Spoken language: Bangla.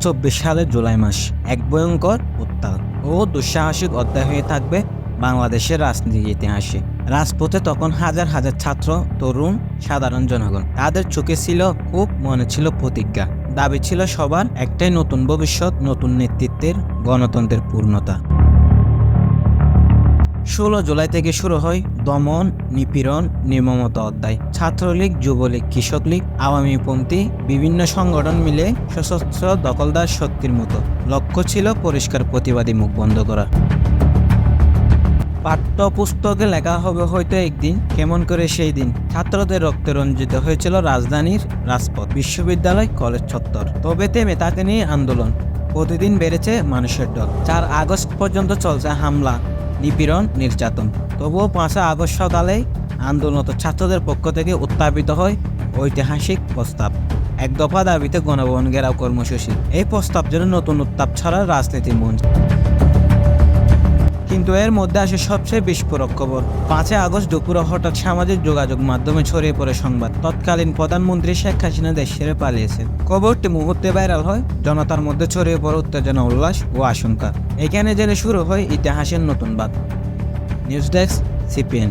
চব্বিশ সালের জুলাই মাস, এক ভয়ঙ্কর উত্তাল ও দুঃসাহসিক অধ্যায় হয়ে থাকবে বাংলাদেশের রাজনীতির ইতিহাসে। রাজপথে তখন হাজার হাজার ছাত্র, তরুণ, সাধারণ জনগণ। তাদের চোখে ছিল, খুব মনে ছিল প্রতিজ্ঞা। দাবি ছিল সবার একটাই নতুন ভবিষ্যৎ, নতুন নেতৃত্বের গণতন্ত্রের পূর্ণতা। ষোলো জুলাই থেকে শুরু হয় দমন, নিপীড়ন, নির্মমতা অধ্যায়। ছাত্রলীগ, যুবলীগ কৃষক লীগ আওয়ামীপন্থী বিভিন্ন সংগঠন মিলে সশস্ত্র দখলদার শক্তির মতো লক্ষ্য ছিল পরিষ্কার প্রতিবাদী মুখ বন্ধ করা। পাঠ্যপুস্তকে লেখা হবে হয়তো একদিন, কেমন করে সেই দিন। ছাত্রদের রক্তে রঞ্জিত হয়েছিল রাজধানীর রাজপথ, বিশ্ববিদ্যালয়, কলেজ চত্বর। তবে তেমে তাকে নিয়ে আন্দোলন। প্রতিদিন বেড়েছে মানুষের দল চার আগস্ট পর্যন্ত চলছে হামলা। নিপীড়ন, নির্যাতন। তবুও পাঁচা আগস্ট সকালে আন্দোলনত ছাত্রদের পক্ষ থেকে উত্থাপিত হয় ঐতিহাসিক প্রস্তাব। এক দফা দাবিতে গণভবন ঘেরাও কর্মসূচি। এই প্রস্তাব যেন নতুন উত্তাপ ছাড়ার রাজনীতির মঞ্চ। এর মধ্যে আসে সবচেয়ে বিস্ফোরক খবর। পাঁচই আগস্ট দুপুরে হঠাৎ সামাজিক যোগাযোগ মাধ্যমে ছড়িয়ে পড়ে সংবাদ। তৎকালীন প্রধানমন্ত্রী শেখ হাসিনা দেশ ছেড়ে পালিয়েছেন খবরটি মুহূর্তে ভাইরাল হয়। জনতার মধ্যে ছড়িয়ে পড়ে উত্তেজনা, উল্লাস ও আশঙ্কা। এখানে জেনে শুরু হয় ইতিহাসের নতুন বাদ নিউজ ডেস্ক, সিপিএন।